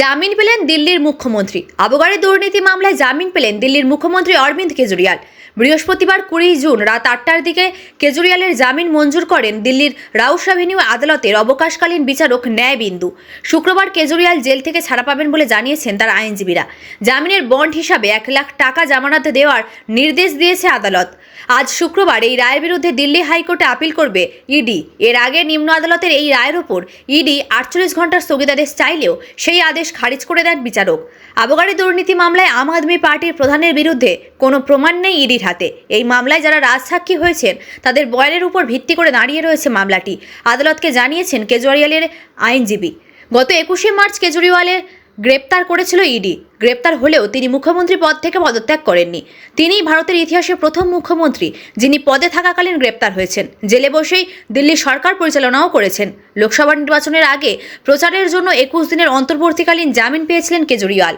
জামিন পেলেন দিল্লির মুখ্যমন্ত্রী। আবগারি দুর্নীতি মামলায় জামিন পেলেন দিল্লির মুখ্যমন্ত্রী অরবিন্দ কেজরিওয়াল বৃহস্পতিবার কুড়ি জুন রাত আটটার দিকে কেজরিওয়ালের জামিন মঞ্জুর করেন দিল্লির রাউস অ্যাভিনিউ আদালতের অবকাশকালীন বিচারক ন্যায়বিন্দু। শুক্রবার কেজরিওয়াল জেল থেকে ছাড়া পাবেন বলে জানিয়েছেন তার আইনজীবীরা। জামিনের বন্ড হিসাবে এক লাখ টাকা জামানত দেওয়ার নির্দেশ দিয়েছে আদালত। আজ শুক্রবার এই রায়ের বিরুদ্ধে দিল্লি হাইকোর্টে আপিল করবে ইডি। এর আগে নিম্ন আদালতের এই রায়ের ওপর ইডি আটচল্লিশ ঘণ্টার স্থগিতাদেশ চাইলেও সেই আদেশ খারিজ করে দেন বিচারক। আবগারি দুর্নীতি মামলায় আম আদমি পার্টির প্রধানের বিরুদ্ধে কোনো প্রমাণ নেই ইডির হাতে। এই মামলায় যারা রাজসাক্ষী হয়েছেন, তাদের বয়ানের উপর ভিত্তি করে দাঁড়িয়ে রয়েছে মামলাটি। আদালতকে জানিয়েছেন কেজরিওয়ালের আইনজীবী। গত একুশে মার্চ কেজরিওয়ালের গ্রেপ্তার করেছিল ইডি। গ্রেপ্তার হলেও তিনি মুখ্যমন্ত্রী পদ থেকে পদত্যাগ করেননি। তিনি ভারতের ইতিহাসে প্রথম মুখ্যমন্ত্রী, যিনি পদে থাকাকালীন গ্রেপ্তার হয়েছেন। জেলে বসেই দিল্লি সরকার পরিচালনাও করেছেন। লোকসভা নির্বাচনের আগে প্রচারের জন্য একুশ দিনের অন্তর্বর্তীকালীন জামিন পেয়েছিলেন কেজরিওয়াল।